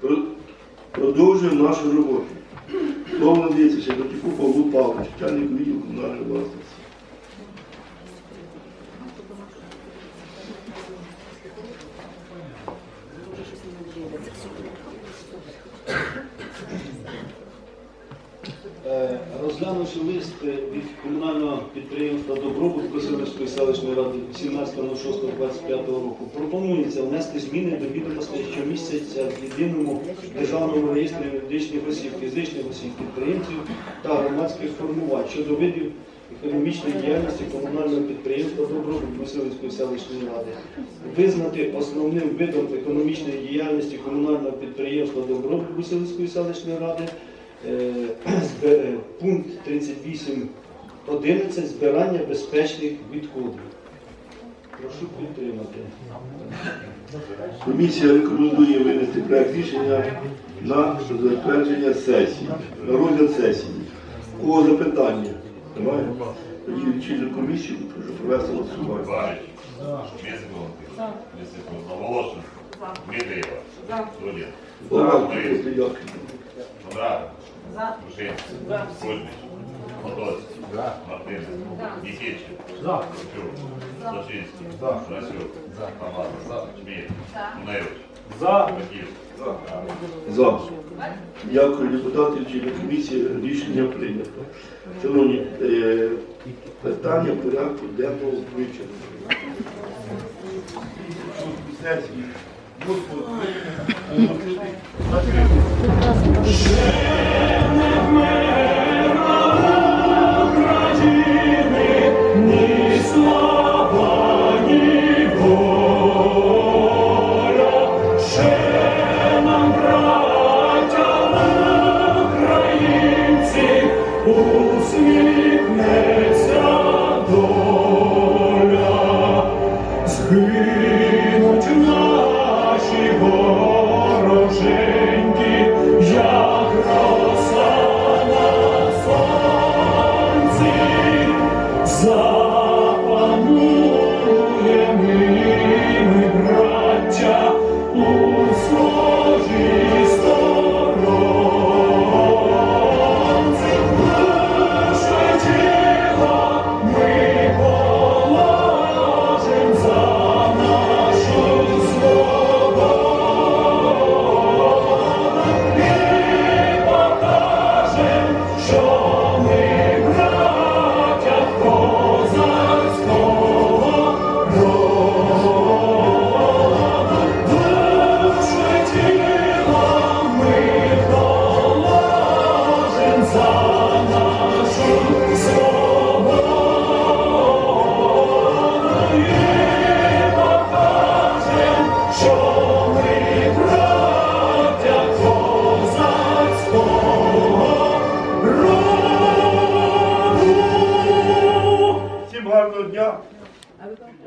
Про- Продовжуємо нашу роботу. Надається Щербатюку Павлу Павловичу, не відділу комунальної власності. Е, Розглянувши лист е, від комунального підприємства Добробут Косилівської селищної ради 17.06.25 року, пропонується внести зміни до відомостей щомісяця в єдиному державному реєстрі юридичних осіб, фізичних осіб, підприємців та громадських формувань щодо видів економічної діяльності комунального підприємства Добробут Косилівської селищної ради, визнати основним видом економічної діяльності комунального підприємства Добробут Косилівської селищної ради Е, е, Пункт 38.11 збирання безпечних відходів. Прошу підтримати. Комісія рекомендує винести проект рішення на затвердження сесії, на розгляд сесії. У кого запитання? Немає? Тоді лічильну комісію прошу провести голосування. Барич. Мисиков. Мисиков. Волошин. Судин. Голова, Кондрат. Тушинский. Кузьмич. Мотоць. Мартинець. Нікітчин. Кучук. Зашинський. Расюк. Хамат. Чмір. Муневич. Батьків. За. Дякую, депутати лічильної комісії. Рішення прийнято. Шановні, е, питання порядку денного вичерпано. Сесії. Господи. acuerdo?